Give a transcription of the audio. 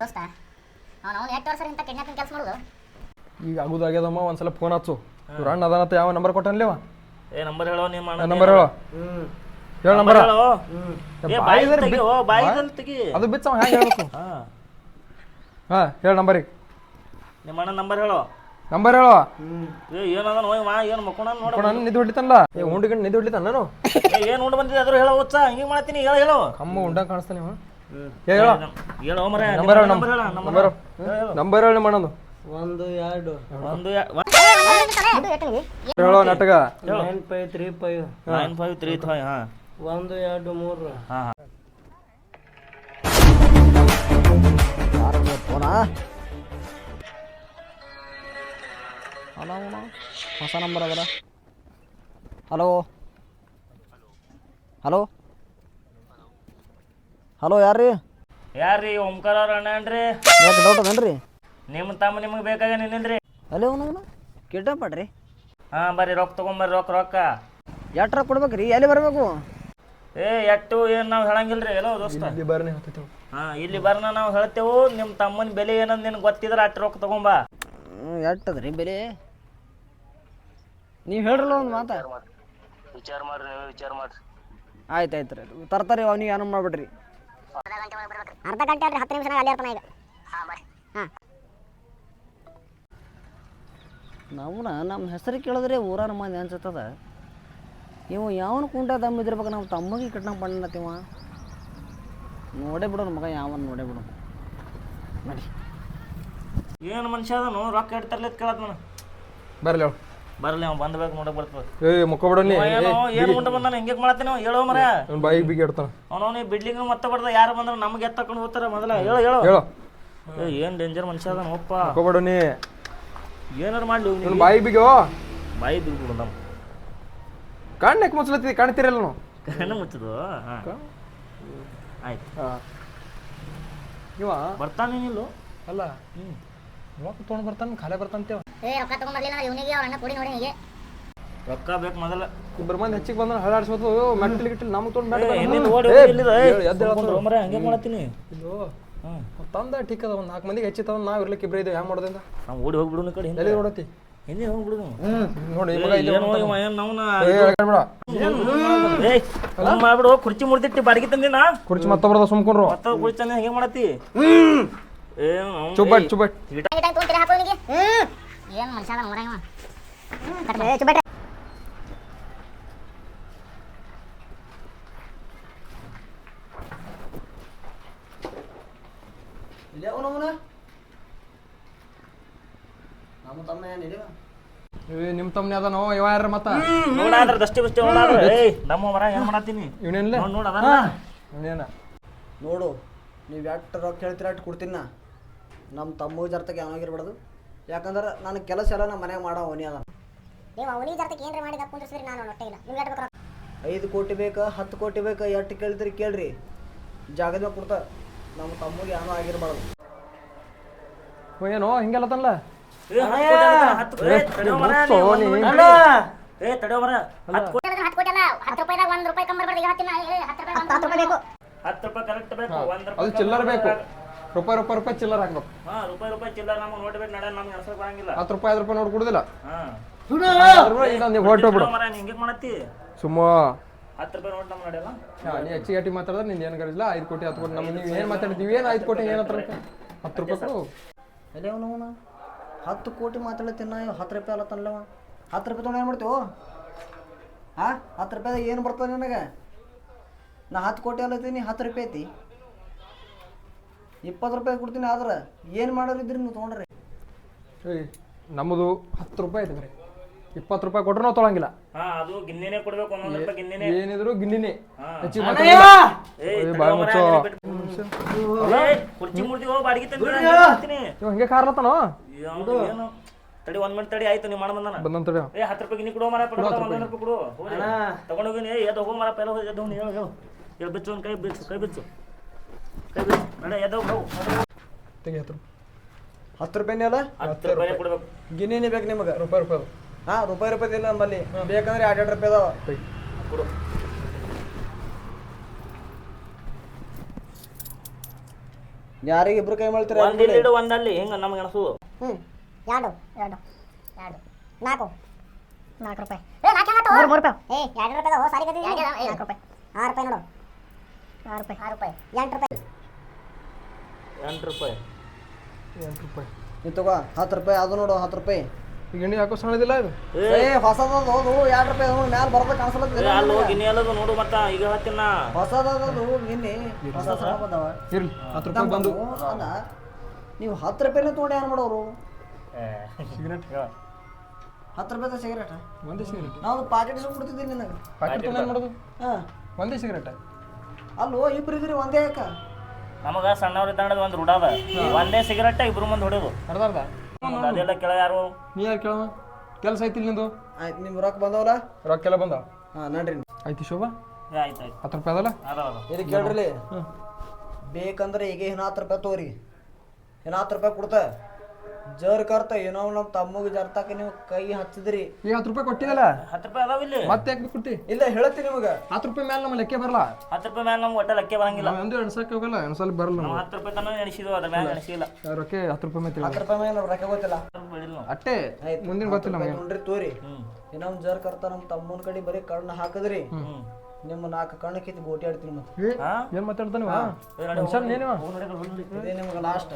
ದೋಸ್ತ ಅವ್ನು ಅವ್ನು ಎಷ್ಟು ವರ್ಷ ಇಂಥ ಕಿಡ್ನಾಪಿಂಗ್ ಕೆಲಸ ಮಾಡೋದು? ಈಗ ಆಗುದಾಗ್ಯದಮ್ಮ ಒಂದ್ಸಲ ಫೋನ್ ಹಚ್ಚು. ಇವ್ರ ಅಣ್ಣ ಅದಾನತ್ತ ಯಾವ ನಂಬರ್ ಕೊಟ್ಟನ್ಲೇವ ಏ ನಂಬರ್ ಹೇಳೋ ನಿಮ್ಮ ಅಣ್ಣ ನಂಬರ್ ಹೇಳೋ? ಹೇಳ ನಂಬರ್ ಹೇಳೋ? ಏ ಬಾಯಿ ತೆಗಿ ಓ ಬಾಯಿದಲ್ಲಿ ತೆಗಿ. ಅದು ಬಿಚ್ಚ ಹ್ಯಾಂಗ ಹೇಳ್ಬೇಕು? ಹಾ. ಹಾ ಹೇಳ ನಂಬರ್ ನಿಮ್ಮ ಅಣ್ಣ ನಂಬರ್ ಹೇಳೋ? ನಂಬರ್ ಹೇಳು? ಏ ಏನದ ನೋಯ್ ಮಾ ಏನು ಮಕ್ಕೋಣ ನೋಡ. ನಾನು ನಿದ್ದೆ ಹೊಡಿತಾನಲ್ಲ? ಏ ಉಂಡು ಗಂಟು ನಿದ್ದೆ ಹೊಡಿತಾನ ನಾನು? ಏ ಏನು ಉಂಡು ಬಂದಿದೆ ಅದ್ರ ಹೇಳೋ ಹುಚ್ಚ ಹಿಂಗೆ ಮಾಡ್ತೀನಿ ಹೇಳ ಹೇಳೋ. ಕಮ್ಮ ಉಂಡಂಗೆ ಕಾಣಿಸ್ತಾನೆ ಹೇಳ. ಹೇಳೋ ಮರ ನಂಬರ್ ಹೇಳು ನಂಬರ್ ಹೇಳ ನಂಬರ್. ನಂಬರ್ ಹೇಳಿ. ಮಾಡೋದು ಒಂದು ಎರಡು. ಒಂದು ಹೇಳೋ ನಾಟಕ nine five three five. Nine five three five ಹಾ. ಒಂದು ಎರಡು ಮೂರು. ಹಾ ಹಾ. ಹಲೋ ಹೊಸ ನಂಬರ್ ಅದರ. ಹಲೋ. ಹಲೋ. ಹಲೋ ಯಾರ್ರಿ? ಯಾರ್ರಿ ಓಂಕಾರ ಅವ್ರ ಅಣ್ಣ ಏನ್ರಿ? ಯಾಕೆ ಡೌಟ್ ಅದೇನ್ರಿ ನಿಮ್ಮ ತಮ್ಮ ನಿಮಗೆ ಬೇಕಾಗ ನಿನ್ನಿಲ್ರಿ ಅಲ್ಲೇ ಅವನು ಕಿಡ್ನಾಪಡ್ರಿ ಹಾ ಬರ್ರಿ ರೊಕ್ಕ ತಗೊಂಬರ್ರಿ ರೊಕ್ಕ ರೊಕ್ಕ. ಎಟ್ರ ಕೊಡ್ಬೇಕ್ರಿ? ಎಲ್ಲಿ ಬರಬೇಕು? ಏ ಎಟ್ಟು ಏನು ನಾವು ಹೇಳಂಗಿಲ್ರಿ ಎಲ್ಲೋ ದೋಸ್ತ. ಇಲ್ಲಿ ಹಾ ಇಲ್ಲಿ ಬರ್ನ ನಾವು ಹೇಳ್ತೇವು ನಿಮ್ಮ ತಮ್ಮನ ಬೆಲೆ ಏನಂದ್ ನಿನಗೆ ಗೊತ್ತಿದ್ರೆ ಅಷ್ಟು ರೊಕ್ಕ ತಗೊಂಬ. ಎಟ್ಟದ್ರಿ ಬೆಲೆ? ನೀವು ಹೇಳ್ರಲ್ಲ ಒಂದು ಮಾತಾ. ವಿಚಾರ ಮಾಡ್ರಿ ನೀವು ವಿಚಾರ ಮಾಡ್ರಿ. ಆಯ್ತು ಆಯ್ತು ರೀ. ತರ್ತಾರೆ ಅವ್ನಿಗೆ ಏನೂ ಮಾಡ್ಬಿಡ್ರಿ. ಅರ್ಧ ಗಂಟೆ ಅಂದ್ರೆ ಹತ್ತು ನಿಮಿಷ ಅಲ್ಲಿ ಇರ್ತಾನೆ ಈಗ ಹಾಂ ನಮ್ಮ ಹೆಸರು ಕೇಳಿದ್ರೆ ಊರಾನ ಮಂದಿ ಅನ್ಸತ್ತದ. ಇವ ಯಾವನ ಕುಂಟ ದಮ್ ಇದ್ರಬೇಕು ನಾವು ತಮ್ಮಗೆ ಕಿಡ್ನಾಪ್ ಮಾಡತ್ತೀವ ನೋಡೇ ಬಿಡೋಣ ಮಗ ಯಾವನ್ ನೋಡೇ ಬಿಡು. ನಡಿ. ಏನು ಮನುಷ್ಯ ಅದನು? ರೊಕ್ಕ ಇಡ್ತಾರಲ್ಲ ಕೇಳತ್ ನಾನು ಬರ್ಲಿ ಬರಲಿ ಅವ್ನು ಬಂದ್ಬೇಕು ನೋಡಕ್ ಬರ್ತದೆ ಏ ಮುಕ್ಕೊಬಿಡೋನಿ ಏನೋ ಏನು ಉಂಡ ಬಂದಾನ? ಹಿಂಗೆ ಮಾಡತ್ತೇನೆ ಹೇಳೋ ಮರ ಅವ್ನು ಬಾಯಿಗೆ ಬಿಗಿ ಇಡ್ತಾನ ಅವನವನು ಬಿಡ್ಲಿಂಗ್ ಮತ್ತೆ ಬರ್ದ ಯಾರು ಬಂದ್ರೆ ನಮ್ಗೆ ಎತ್ತಕೊಂಡು ಹೋಗ್ತಾರ ಮೊದಲ. ಹೇಳು ಹೇಳು. ಹೇಳು. ಏ ಏನು ಡೇಂಜರ್ ಮನುಷ್ಯ ಅದನ ಒಪ್ಪ ನೀ ಏನಾರು ಮಾಡ್ಲಿ ನೀನು ಬಾಯಿ ಬಿಗೋ. ಬಾಯಿ ಬಿಡ್ಬಿಡು ನಮ್ಮ ಕಣ್ಣಕ್ಕೆ ಮುಚ್ಚಲತ್ತಿ ಕಾಣ್ತಿರಲ್ಲ ನಾವು ಕಣ್ಣು ಮುಚ್ಚದು ಹಾಂ. ಆಯ್ತು. ಇವ. ಬರ್ತಾನೇನಿಲ್ಲ ಅಲ್ಲ. ರೊಕ್ಕ ತೊಗೊಂಡು ಬರ್ತಾನೆ ಖಾಲಿ ಬರ್ತಾನಂತೇವ ಏ ರೊಕ್ಕ ತೊಗೊಂಬರ್ಲಿಲ್ಲ ಅಂದ್ರೆ ಇವನಿಗೆ ಅವ್ರ ಅಣ್ಣ ಕೊಡಿ ನೋಡಿ ಹೀಗೆ. ರೊಕ್ಕ ಬೇಕು ಮೊದಲ. ಇಬ್ಬರು ಮಂದಿ ಹೆಚ್ಚಿಗೆ ಬಂದ್ರೆ ನಮ್ಗೆ ತೊಗೊಂಡು ಹಂಗೆ ತಂದ ಠೀಕ್ ಅದ ಒಂದು ನಾಲ್ಕು ಮಂದಿಗೆ ಹೆಚ್ಚಿತ್ತವ ನಾವು ಇರ್ಲಿಕ್ಕೆ ಇಬ್ಬರು ಇದ್ದೇವೆ ಹೆಂಗೆ ಮಾಡೋದ್ರಿಂದ? ನಾವು ಓಡಿ ಹೋಗ್ಬಿಡು ಕಡೆ ಹಿಂದೆ. ಎಲ್ಲಿ ನೋಡತ್ತಿ ಹಿಂದೆ ಹೋಗ್ಬಿಡು ನೋಡಿ ಮಾಡ್ಬಿಡು ಕುರ್ಚಿ ಮುಡ್ದಿಟ್ಟಿ ಬಾಡಿಗೆ ತಂದಿನ ಕುರ್ಚಿ ಮತ್ತೊಬ್ರದ ಸುಮ್ಕೊಂಡ್ರು. ಮತ್ತ ಕುರ್ಚಿ ಹೆಂಗೆ ಚುಬ್ಬಟ್ ಚುಬ್ಬಟ್. ಏನು ಮನುಷ್ಯ ಅದ ನೋಡ ಇವ ನಿಮ್ಮ ತಮ್ಮನೆ ಅದಾನೋ ಇವ ಯಾರ ಮತ್ತ? ನೋಡಾದ್ರ ದಷ್ಟಿ ಬಸ್ತಿ ನೋಡಾದ್ರ ಏಯ್ ನಮ್ಮ ಮರ ಏನ್ ಮಾಡತ್ತೀನಿ? ಇವನೇನ್ಲೆ? ನೋಡ್ ನೋಡ್ ಅದಾನ ಇವನೇನ ನೋಡು ನೀವ್ ಎಷ್ಟು ರೊಕ್ಕ ಹೇಳ್ತೀರ ಅಷ್ಟು ಕೊಡ್ತೀನಿ ನಾ. ನಮ್ಮ ತಮ್ಮ ಜರ್ತಕ್ಕೆ ಯಾವಾಗಿರ್ಬಾರ್ದು ಯಾಕಂದ್ರೆ ನನ್ನ ಕೆಲಸ ಎಲ್ಲ ನಮ್ಮ ಮನ್ಯಾಗ ಮಾಡೋ ಅವನಿ ಅದ ನೀವು ಅವನಿಗೆ ಜರ್ತಕ್ಕೆ ಏನ್ರ ಮಾಡಿದ ಕುಂದ್ರಿಸಿದ್ರಿ ನಾನು ಹೊಟ್ಟೆ ಇಲ್ಲ. ಐದು ಕೋಟಿ ಬೇಕಾ ಹತ್ತು ಕೋಟಿ ಬೇಕಾ ಎಷ್ಟು ಕೇಳ್ತೀರಿ ಕೇಳ್ರಿ. ಜಾಗದ ಕೊಡ್ತ ನಮ್ಮ ತಮ್ಮಗೆ ಏನೋ ಆಗಿರ್ಬಾರ್ದು. ಏನೋ ಹಿಂಗೆಲ್ಲ ತನ್ಲ ಏ, ಹತ್ತ್ ತಡೆಯೋ ಮರ, ಕೋಟಿ. ಕೋಟಿ ಅಲ್ಲ ರೂಪಾಯಿದಾಗ ಒಂದು ರೂಪಾಯಿ ಕಮ್ಮಿ ಬರ್ಬಾರ್ದು ಹೇಳ್ತೀನಿ ನಾ, ಹತ್ತು ರೂಪಾಯಿ ಹತ್ತು ರೂಪಾಯಿ ಬೇಕು. ಹತ್ತು ರೂಪಾಯಿ ಕರೆಕ್ಟ್ ಬೇಕು ಒಂದ್ ರೂಪಾಯಿ ಚಿಲ್ಲರ್ ಬೇಕು. ರೂಪಾಯಿ ರೂಪಾಯಿ ರೂಪಾಯಿ ಚಿಲ್ಲರ್ ಹಾಕ್ಬೇಕು. ಹಾ ರೂಪಾಯಿ ರೂಪಾಯಿ ಚಿಲ್ಲರ್ ನಮಗೆ ನೋಡ್ಬೇಕು ನಡ ನಮ್ಗೆ ಎಣ್ಸಕ್ ಬರಂಗಿಲ್ಲ. ಹತ್ತು ರೂಪಾಯಿ ಐದು ರೂಪಾಯಿ ನೋಡಿ ಕೊಡುದಿಲ್ಲ ಹಾ ಇಲ್ಲ ನೀವು ಹೊರಟು ಬಿಡು. ತಡೆಯೋ ಮರ ಹಿಂಗೆ ಮಾಡತ್ತಿ? ಸುಮ್ಮ. ಹತ್ತು ರೂಪಾಯಿ ನೋಟ್ ನಮ್ಗೆ ನಡೆಯಲ್ಲ? ಹಾ, ನೀ ಹೆಚ್ಚಿಗೆ ಗಟ್ಟಿ ಮಾತಾಡಿದ್ರೆ ನಿಂದು ಏನು ಐದು ಕೋಟಿ ಹತ್ತು ಕೋಟಿ ನಮ್ಗೆ ನೀವು ಏನು ಮಾತಾಡ್ತೀವಿ ಏನು ಐದು ಕೋಟಿ ಏನು ಹತ್ರ ಹತ್ತು ರೂಪಾಯಿ ಕೊಡು. ಹತ್ತು ಕೋಟಿ ಮಾತಾಡತ್ತೀನಿ ನಾ ಹತ್ತು ರೂಪಾಯಿ ಹತ್ತು ರೂಪಾಯಿ ತೊಗೊಂಡು ಏನು ಮಾಡ್ತೀವೋ ಹಾಂ ಹತ್ತು ರೂಪಾಯಿದಾಗ ಏನು ಬರ್ತದೆ ನಿನಗೆ? ನಾ ಹತ್ತು ಕೋಟಿ ಅಲ್ಲತ್ತೀನಿ ಹತ್ತು ರೂಪಾಯಿ ಐತಿ. ಇಪ್ಪತ್ತು ರೂಪಾಯಿ ಕೊಡ್ತೀನಿ ಆದ್ರೆ ಏನು ಮಾಡೋರಿದ್ರಿ ನೀವು ತೊಗೊಂಡ್ರಿ? ಏಯ್ ನಮ್ಮದು ಹತ್ತು ರೂಪಾಯಿ ಐತೆ ಬರೀ. ಇಪ್ಪತ್ತು ರೂಪಾಯಿ ಕೊಟ್ರು ನಾವು ತೊಳಂಗಿಲ್ಲ. ಹಾ ಅದು ಗಿನ್ನಿನೇ ಕೊಡ್ಬೇಕು ಒಂದೊಂದು ರೂಪಾಯಿ ಗಿನ್ನಿನೇ. ಏನಿದ್ರು ಗಿನ್ನಿನೇ. ಹೆಚ್ಚಿಗೆ ಮಾತಾಡಿಲ್ಲ ಏ, ಏಯ್, ಬಾಯ್ ಮುಚ್ಚೋ. ಕುರ್ಚಿ ಮುರ್ದಿ ಹೋಗಿ ಬಾಡಿಗೆ ತಂದು ಹಾಕ್ತೀನಿ ಇವ ಹಿಂಗೆ ಕಾರ್ಲತ್ತಾನೋ? ಯಾವ್ದು ಏನು? ತಡಿ ಒಂದ್ ಮಿನಿಟ್ ತಡಿ ಆಯ್ತು ನೀವು ಮಾಡ ಬಂದಾನ. ಬಂದಂತ ಏ ಹತ್ತು ರೂಪಾಯಿ ಗಿನ್ನಿ ಕೊಡೋ ಮರ ಪಡ ಒಂದೊಂದು ರೂಪಾಯಿ ಕೊಡು. ಹೋಗ್ಲಿ. ತಗೊಂಡೋಗಿನಿ ಏ ಎದ್ದು ಹೋಗೋ ಮರ ಪೆಲ್ಲ ಹೋಗಿ ಎದ್ದು ಹೋಗಿ ಹೇಳು ಹೇಳು. ಹೇಳು ಬಿಚ್ಚು ಒಂದು ಕೈ ಬಿಚ್ಚು ಕೈ ಬಿಚ್ಚು. ತೆಗಿ ಹತ್ತು ರೂಪಾಯಿ. ಹತ್ತು ರೂಪಾಯಿನೇ ಅಲ್ಲ ಹತ್ತು ರೂಪಾಯಿ ಕೊಡ್ಬೇಕು. ಗಿನ್ನಿನೇ ಬೇಕು ನಿಮಗೆ. ರೂಪಾಯಿ ರೂಪಾಯಿ. ಅದು. ಹಾಂ ರೂಪಾಯಿ ರೂಪಾಯಿ ಇಲ್ಲ ನಮ್ಮಲ್ಲಿ. ಬೇಕಂದ್ರೆ ಎರಡು ಎರಡು ರೂಪಾಯಿ ಅದಾವ. ತೆಗಿ. ಕೊಡು. ಯಾರಿಗೆ ಇಬ್ರು ಕೈ ಮಾಡ್ತೀರ? ಒಂದ್ ಇಲ್ಲಿ ಇಡು ಒಂದಲ್ಲಿ ಹಿಂಗ ನಮ್ಗೆ ಅನ್ಸೋದು ಹ್ಞೂ ಎರಡು ಎರಡು ಎರಡು. ನಾಲ್ಕು. ನಾಲ್ಕು ರೂಪಾಯಿ. ಏ ನಾಲ್ಕು ಹೆಂಗಾತು? ಮೂರು ಮೂರು ರೂಪಾಯಿ. ಏ ಎರಡು ರೂಪಾಯಿ ಹೋ ಸಾರಿ ಗತಿ ನಾಲ್ಕು ರೂಪಾಯಿ. ಆರು ರೂಪಾಯಿ ನೋಡು. ಆರು ರೂಪಾಯಿ. ಆರು ರೂಪಾಯಿ. ಎಂಟು ರೂಪಾಯಿ. ಎಂಟು ರೂಪಾಯಿ. ಎಂಟು ರೂಪಾಯಿ. ನೀ ತಗೋ ಹತ್ತು ರೂಪಾಯಿ ಅದು ನೋಡು ಹತ್ತು ರೂಪಾಯಿ. ಈಗ ಎಣ್ಣೆ ಹಾಕೋ ಸಣ್ಣದಿಲ್ಲ ಇದು? ಏ. ಹೊಸದ ಹೊಸದದು ಅದು ಎರಡು ರೂಪಾಯಿ ಅದು ಮ್ಯಾಲ ಬರೋದ ಕಾಣಿಸ್ಲತ್ತಿಲ್ಲ ಅಲ್ಲಿ ಹೋಗಿ ನೀ ಅಲ್ಲದು ನೋಡು ಮತ್ತ ಈಗ ಹೇಳ್ತೀನ ಹೊಸದದು ನಿನ್ನೆ ಹೊಸ ಸರ ಬಂದವ. ಇರ್ಲಿ ಹತ್ತು ರೂಪಾಯಿ ಬಂದು. ಅಲ್ಲ ನೀವು ಹತ್ತು ರೂಪಾಯಿನ ತೊಗೊಂಡು ಏನು ಮಾಡೋರು? ಸಿಗರೇಟ್ ಹತ್ತು ರೂಪಾಯಿ ಸಿಗರೇಟ್ ಒಂದೇ ಸಿಗರೇಟ್ ನಾವು ಪಾಕೆಟ್ ಸುಮ್ ಕೊಡ್ತಿದ್ದೀನಿ ನಿನಗೆ. ಪ್ಯಾಕೆಟ್ ತೊಗೊಂಡು ಏನು ಮಾಡೋದು? ಹಾಂ. ಒಂದೇ ಸಿಗರೇಟ್ ಅಲ್ಲೋ ಇಬ್ಬರು ಇದ್ರಿ ಒಂದೇ ಯಾಕ? ನಮಗ ಸಣ್ಣವ್ರ ಇದ್ದಂಡ ಒಂದ್ ರೂಢ ಅದ. ಒಂದೇ ಸಿಗರೆಟ್ ಇಬ್ರು ಮುಂದ್ ಹೊಡೆದು. ಅರ್ಧ ಅದೆಲ್ಲ ಕೆಳ ಯಾರು? ನೀ ಯಾರು ಕೇಳವ ಕೆಲಸ ಐತಿ ನಿಂದು? ಆಯ್ತು ನಿಮ್ ರೊಕ್ಕ ಬಂದವಲ್ಲ? ರೊಕ್ಕೆಲ್ಲ ಬಂದ ಹಾ ನಡ್ರಿ. ಆಯ್ತು ಶೋಭಾ. ಏ, ಆಯ್ತ್ ಆಯ್ತ್. ಹತ್ತು ರೂಪಾಯಿ ಅದಲ್ಲ? ಅದ ಅದ. ಇದು ಕೇಳ್ರಿ ಬೇಕಂದ್ರೆ ಈಗ ಏನು ಹತ್ತು ರೂಪಾಯಿ ತೋರಿ. ಏನು ಹತ್ತು ರೂಪಾಯಿ ಕೊಡ್ತ? ಜರ್ ಕರ್ತ ಏನೋ ನಮ್ಮ ತಮ್ಮಗ್ ಜರ್ತಾಕ ನೀವು ಕೈ ಹಚ್ಚಿದ್ರಿ. ಈಗ ಹತ್ತು ರೂಪಾಯಿ ಕೊಟ್ಟಿದಲ್ಲ ಹತ್ತು ರೂಪಾಯಿ ಅದಾವ ಇಲ್ಲಿ. ಮತ್ತೆ ಯಾಕೆ ಕೊಟ್ಟಿ ಇಲ್ಲ ಹೇಳತ್ತಿ ನಿಮಗ. ಹತ್ತು ರೂಪಾಯಿ ಮೇಲೆ ನಮ್ಮ ಲೆಕ್ಕ ಬರಲ್ಲ ಹತ್ತು ರೂಪಾಯಿ ಮೇಲೆ ನಮ್ಗೆ ಒಟ್ಟ ಲೆಕ್ಕ ಬರಂಗಿಲ್ಲ. ಒಂದು ಎಣಸಕ್ಕೆ ಹೋಗಲ್ಲ ಎಣ್ಸಲ್ ಬರಲ್ಲ ನಾವು ಹತ್ತು ರೂಪಾಯಿ ತನ ಎಣಿಸಿದ್ವು ಅದ್ರ ಮ್ಯಾಲ ಎಣಿಸಿಲ್ಲ. ರೊಕ್ಕ ಹತ್ತು ರೂಪಾಯಿ ಮೇಲೆ ಹತ್ತು ರೂಪಾಯಿ ಮೇಲೆ ನಮ್ಗೆ ರೊಕ್ಕ ಗೊತ್ತಿಲ್ಲ. ಅಟ್ಟೆ ಆಯ್ತು. ಮುಂದಿನ ಗೊತ್ತಿಲ್ಲ ನಮಗೆ. ನೋಡ್ರಿ ತೋರಿ. ಏನೋ ಒಂದು ಜರ್ ಕರ್ತ ನಮ್ಮ ತಮ್ಮನ ಕಡೆ ಬರೀ ಕಣ್ಣು ಹಾಕಿದ್ರಿ. ನಿಮ್ಮ ನಾಲ್ಕು ಕಣ್ಣು ಕಿತ್ತು ಗೋಟಿ ಆಡ್ತೀನಿ ಮತ್ತೆ. ಏನ್ ಮಾತಾಡ್ತಾನೆ ಏನಿವ. ಇದೇ ನಿಮ್ಗೆ ಲಾಸ್ಟ್